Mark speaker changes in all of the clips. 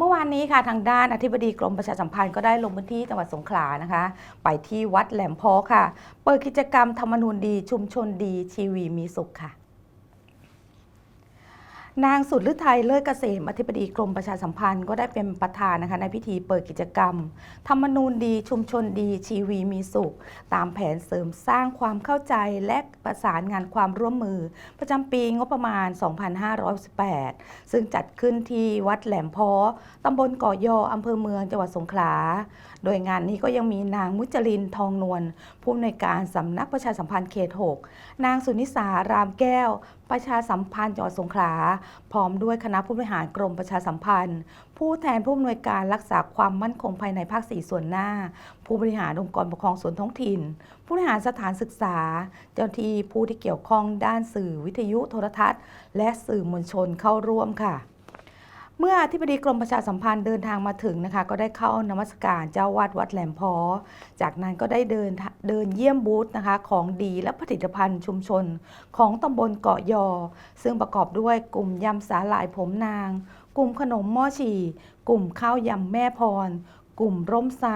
Speaker 1: เมื่อวานนี้ค่ะทางด้านอธิบดีกรมประชาสัมพันธ์ก็ได้ลงพื้นที่จังหวัดสงขลานะคะ ไปที่วัดแหลมพอค่ะ เปิดกิจกรรมธรรมนูญดีชุมชนดีชีวีมีสุขค่ะ นางสุดฤทัยเลิศเกษมอธิบดีกรมประชาสัมพันธ์ก็ได้เป็นประธานนะคะในพิธีเปิดกิจกรรม ธรรมนูญดีชุมชนดีชีวีมีสุข ตามแผนเสริมสร้างความเข้าใจและประสานงานความร่วมมือ ประจำปีงบประมาณ 2518 ซึ่งจัดขึ้นที่วัดแหลมพอตำบลเกาะยออำเภอเมืองจังหวัดสงขลา โดยงานนี้ก็ยังมีนางมุจลินทองนวลผู้อำนวยการสำนักประชาสัมพันธ์เขต 6 นางสุนิสารามแก้ว ประชาสัมพันธ์จังหวัดสงขลา พร้อมด้วยคณะผู้บริหารกรมประชาสัมพันธ์ ผู้แทนผู้อำนวยการรักษาความมั่นคงภายในภาคสี่ส่วนหน้า ผู้บริหารองค์กรปกครองส่วนท้องถิ่น ผู้บริหารสถานศึกษา เจ้าหน้าที่ผู้ที่เกี่ยวข้องด้านสื่อวิทยุโทรทัศน์ และสื่อมวลชนเข้าร่วมค่ะ เมื่ออธิบดีกรมประชาสัมพันธ์เดินทางมาถึงนะคะ ก็ได้เข้านมัสการเจ้าวาดวัดแหลมพอ จากนั้นก็ได้เดินเดินเยี่ยมบูธนะคะ ของดีและผลิตภัณฑ์ชุมชน ของตำบลเกาะยอ ซึ่งประกอบด้วยกลุ่มยำสาหร่ายผมนาง กลุ่มขนมหม้อฉี่ กลุ่มข้าวยำแม่พร กลุ่มร่มไทร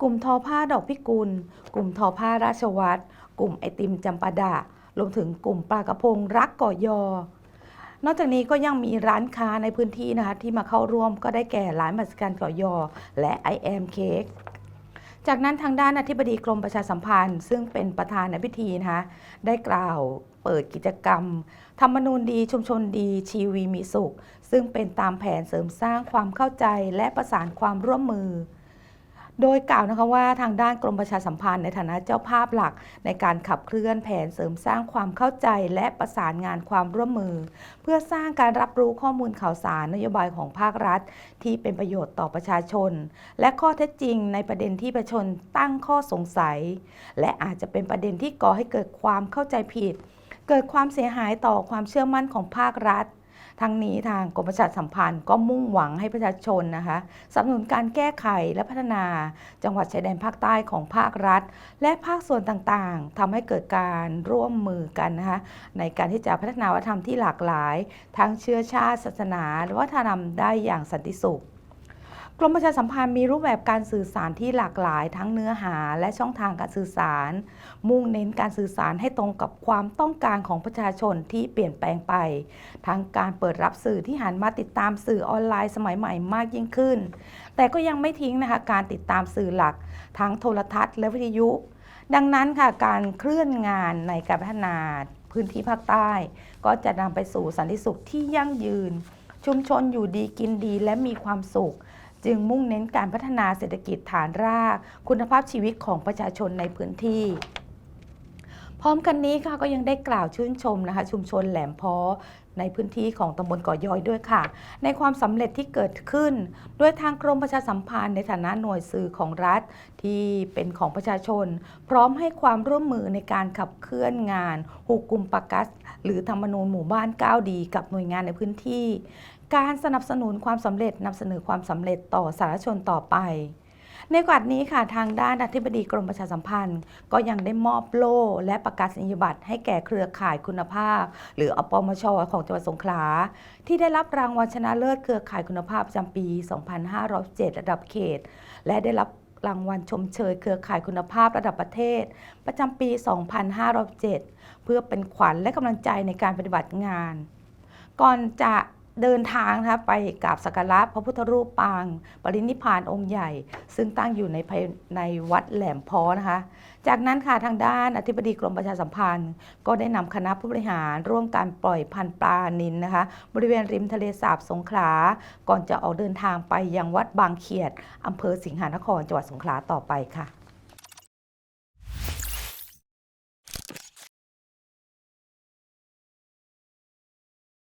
Speaker 1: กลุ่มทอผ้าดอกพิกุล กลุ่มทอผ้าราชวัตรกลุ่มไอติมจำปาดารวมถึงกลุ่มปลากระพงรักเกาะยอ นอกจากนี้ก็ยังมีร้านค้าในพื้นที่นะคะที่มาเข้าร่วมก็ได้แก่ร้านมัสการกาะยอ และ I am Cake จากนั้นทางด้านอธิบดีกรมประชาสัมพันธ์ ซึ่งเป็นประธานในพิธีนะคะได้กล่าวเปิดกิจกรรม ธรรมนูญดีชุมชนดีชีวีมีสุข ซึ่งเป็นตามแผนเสริมสร้างความเข้าใจและประสานความร่วมมือ โดยกล่าวนะคะว่าทางด้านกรมประชาสัมพันธ์ในฐานะเจ้าภาพหลัก ในการขับเคลื่อนแผนเสริมสร้างความเข้าใจและประสานงานความร่วมมือ เพื่อสร้างการรับรู้ข้อมูลข่าวสารนโยบายของภาครัฐ ที่เป็นประโยชน์ต่อประชาชน และข้อเท็จจริงในประเด็นที่ประชาชนตั้งข้อสงสัย และอาจจะเป็นประเด็นที่ก่อให้เกิดความเข้าใจผิด เกิดความเสียหายต่อความเชื่อมั่นของภาครัฐ ทั้งนี้ทางกรมประชาสัมพันธ์ก็มุ่งหวังให้ประชาชนนะคะสนับสนุนการแก้ไขและพัฒนา จังหวัดชายแดนภาคใต้ของภาครัฐ และภาคส่วนต่างๆทำให้เกิดการร่วมมือกันนะคะในการที่จะพัฒนาวัฒนธรรมที่หลากหลาย ทั้งเชื้อชาติ ศาสนา และวัฒนธรรมได้อย่างสันติสุข กรมประชาสัมพันธ์มีรูปแบบการสื่อสารที่หลากหลาย ทั้งเนื้อหาและช่องทางการสื่อสาร มุ่งเน้นการสื่อสารให้ตรงกับความต้องการของประชาชนที่เปลี่ยนแปลงไป ทั้งการเปิดรับสื่อที่หันมาติดตามสื่อออนไลน์สมัยใหม่มากยิ่งขึ้น แต่ก็ยังไม่ทิ้งนะคะการติดตามสื่อหลัก ทั้งโทรทัศน์และวิทยุ ดังนั้นค่ะการเคลื่อนงานในการพัฒนาพื้นที่ภาคใต้ ก็จะนำไปสู่สันติสุขที่ยั่งยืน ชุมชนอยู่ดีกินดีและมีความสุข จึงมุ่งเน้นการพัฒนาเศรษฐกิจฐานราก คุณภาพชีวิตของประชาชนในพื้นที่พร้อมกันนี้ค่ะก็ยังได้กล่าวชื่นชมนะคะ ชุมชนแหลมพอในพื้นที่ของตำบลเกาะยอยด้วยค่ะ ในความสำเร็จที่เกิดขึ้น ด้วยทางกรมประชาสัมพันธ์ในฐานะหน่วยสื่อของรัฐที่เป็นของประชาชน พร้อมให้ความร่วมมือในการขับเคลื่อนงานฮูกุมปากัส หรือธรรมนูญหมู่บ้านก้าวดี กับหน่วยงานในพื้นที่ การสนับสนุนความสำเร็จนำเสนอความสำเร็จต่อสาธารณชนต่อไป ในโอกาสนี้ค่ะทางด้านอธิบดีกรมประชาสัมพันธ์ ก็ยังได้มอบโล่และประกาศนียบัตรให้แก่เครือข่ายคุณภาพ หรืออปมชของจังหวัดสงขลาที่ได้รับรางวัลชนะเลิศเครือข่ายคุณภาพประจำปี 2507ระดับเขต และได้รับรางวัลชมเชยเครือข่ายคุณภาพระดับประเทศ ประจำปี 2507เพื่อเป็นขวัญและกำลังใจในการปฏิบัติงาน ก่อนจะ เดินทางนะคะไปกราบสักการะพระพุทธรูปปาง ปรินิพานองค์ใหญ่ ซึ่งตั้งอยู่ในภายในวัดแหลมพอนะคะ จากนั้นค่ะทางด้านอธิบดีกรมประชาสัมพันธ์ ก็ได้นำคณะผู้บริหารร่วมการปล่อยพันปลานินนะคะ บริเวณริมทะเลสาบสงขลา ก่อนจะออกเดินทางไปยังวัดบางเขียดอำเภอสิงหานครจังหวัดสงขลาต่อไปค่ะ